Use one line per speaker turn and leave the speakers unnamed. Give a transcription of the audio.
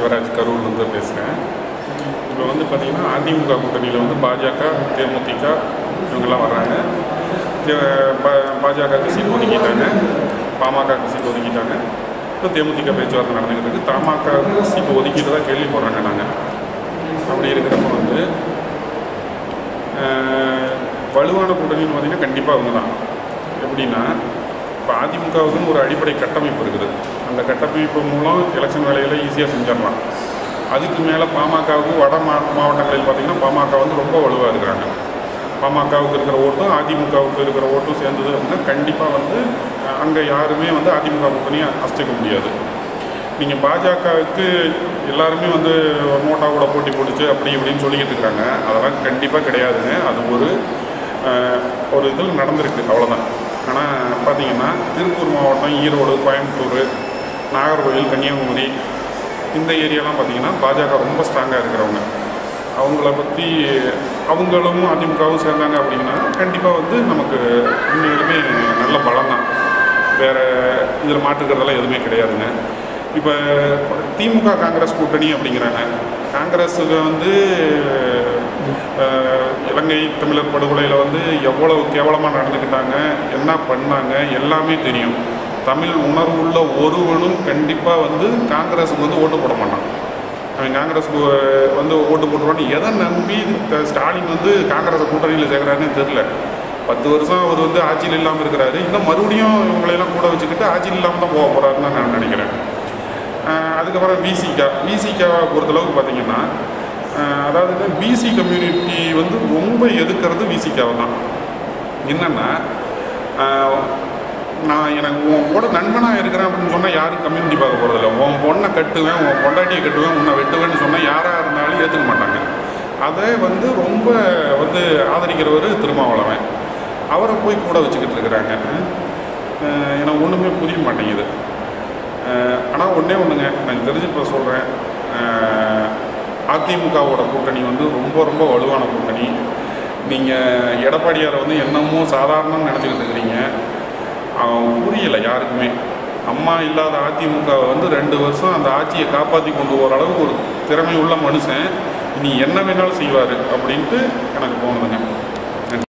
சிவராஜ் கரூர்லேருந்து பேசுகிறேன் இப்போ வந்து பார்த்திங்கன்னா அதிமுக கூட்டணியில் வந்து பாஜக தேமுதிக இவங்கெல்லாம் வர்றாங்க. தே- பா- பாஜகவுக்கு சீட் ஒதுக்கிட்டாங்க. பாமகவுக்கு சீட் ஒதுக்கிட்டாங்க. இப்போ தேமுதிக பேச்சுவார்த்தை நடந்துக்கிட்டு இருக்குது தமாகவுக்கு சீட் ஒதுக்கிட்டு தான் கேள்விப்படுறாங்க நாங்கள் அப்படி இருக்கிறப்ப வந்து வலுவான கூட்டணின்னு பார்த்திங்கன்னா கண்டிப்பாக அவங்க தான் எப்படின்னா இப்போ அதிமுகவுக்குன்னு ஒரு அடிப்படை கட்டமைப்பு இருக்குது. அந்த கட்டமைப்பு மூலம் எலெக்ஷன் வேலைகளை ஈஸியாக செஞ்சிடலாம். அதுக்கு மேலே பாமகவுக்கு வட மா மாவட்டங்களில் பார்த்திங்கன்னா பாமக வந்து ரொம்ப வலுவாக இருக்கிறாங்க. பாமகவுக்கு இருக்கிற ஓட்டும் அதிமுகவுக்கு இருக்கிற ஓட்டும் சேர்ந்தது அப்படின்னா கண்டிப்பாக வந்து அங்கே யாருமே வந்து அதிமுக கூட்டணியை அசைக்க முடியாது. நீங்கள் பாஜகவுக்கு எல்லாருமே வந்து மோட்டா கூட போட்டி போட்டுச்சு அப்படி இப்படின்னு சொல்லிக்கிட்டு இருக்காங்க. அதெல்லாம் கண்டிப்பாக கிடையாதுங்க. அது ஒரு ஒரு இதில் நடந்திருக்கு. அவ்வளோதான் ஆனால் பார்த்தீங்கன்னா திருப்பூர் மாவட்டம் ஈரோடு கோயம்புத்தூர் நாகர்கோவில் கன்னியாகுமரி இந்த ஏரியாலாம் பார்த்தீங்கன்னா பாஜக ரொம்ப ஸ்ட்ராங்காக இருக்கிறவங்க. அவங்கள பற்றி அவங்களும் அதிமுகவும் சேர்ந்தாங்க அப்படின்னா கண்டிப்பாக வந்து நமக்கு உண்மையிலுமே நல்ல பலம் தான் வேறு இதில் மாற்றுக்கிறதெல்லாம் எதுவுமே கிடையாதுங்க. இப்போ திமுக காங்கிரஸ் கூட்டணி அப்படிங்கிறாங்க. காங்கிரஸுக்கு வந்து இலங்கை தமிழர் படுகொலையில் வந்து எவ்வளவு கேவலமாக நடந்துக்கிட்டாங்க என்ன பண்ணாங்க எல்லாமே தெரியும். தமிழ் உணர்வுள்ள ஒருவனும் கண்டிப்பாக வந்து காங்கிரஸுக்கு வந்து ஓட்டு போட மாட்டான். அவன் காங்கிரஸுக்கு வந்து ஓட்டு போட்டுருவான்னு எதை நம்பி ஸ்டாலின் வந்து காங்கிரஸை கூட்டணியில் சேர்க்குறாருன்னு தெரில பத்து வருஷம் அவர் வந்து ஆட்சியில் இல்லாமல் இருக்கிறாரு. இன்னும் மறுபடியும் இவங்களையெல்லாம் கூட வச்சுக்கிட்டு ஆட்சியில் இல்லாமல் தான் போக போகிறாருன்னு நான் நினைக்கிறேன். அதுக்கப்புறம் விசிகா. பிசிகாவை பொறுத்தளவுக்கு பார்த்திங்கன்னா அதாவது பிசி கம்யூனிட்டி வந்து ரொம்ப எதுக்கிறது பிசிகாவை தான். என்னென்னா நான் எனக்கு உன் கூட நண்பனாக இருக்கிறேன் அப்படின்னு சொன்னால் யாரும் கம்யூனிட்டி பார்க்க போகிறதில்ல உன் பொண்ணை கட்டுவேன் உன் பொண்டாட்டியை கட்டுவேன் உன்னை வெட்டுவேன்னு சொன்னால் யாராக இருந்தாலும் ஏற்றுக்க மாட்டாங்க. அதை வந்து ரொம்ப வந்து ஆதரிக்கிறவர் திருமாவளவன். அவரை போய் கூட வச்சுக்கிட்டு இருக்கிறாங்க. எனக்கு ஒன்றுமே புரிய மாட்டேங்குது. ஆனால் ஒன்றே ஒன்றுங்க நான் தெரிஞ்சு இப்போ சொல்கிறேன் அதிமுகவோட கூட்டணி வந்து ரொம்ப ரொம்ப வலுவான கூட்டணி. நீங்கள் எடப்பாடியாரை வந்து என்னமோ சாதாரணம் நினச்சிக்கிட்டு இருக்கிறீங்க. அவன் புரியலை யாருக்குமே. அம்மா இல்லாத அதிமுகவை வந்து ரெண்டு வருஷம் அந்த ஆட்சியை காப்பாற்றி கொண்டு போகிற அளவுக்கு ஒரு திறமை உள்ள மனுஷன். நீ என்ன வேணாலும் செய்வார் அப்படின்ட்டு எனக்கு தோணுதுங்க.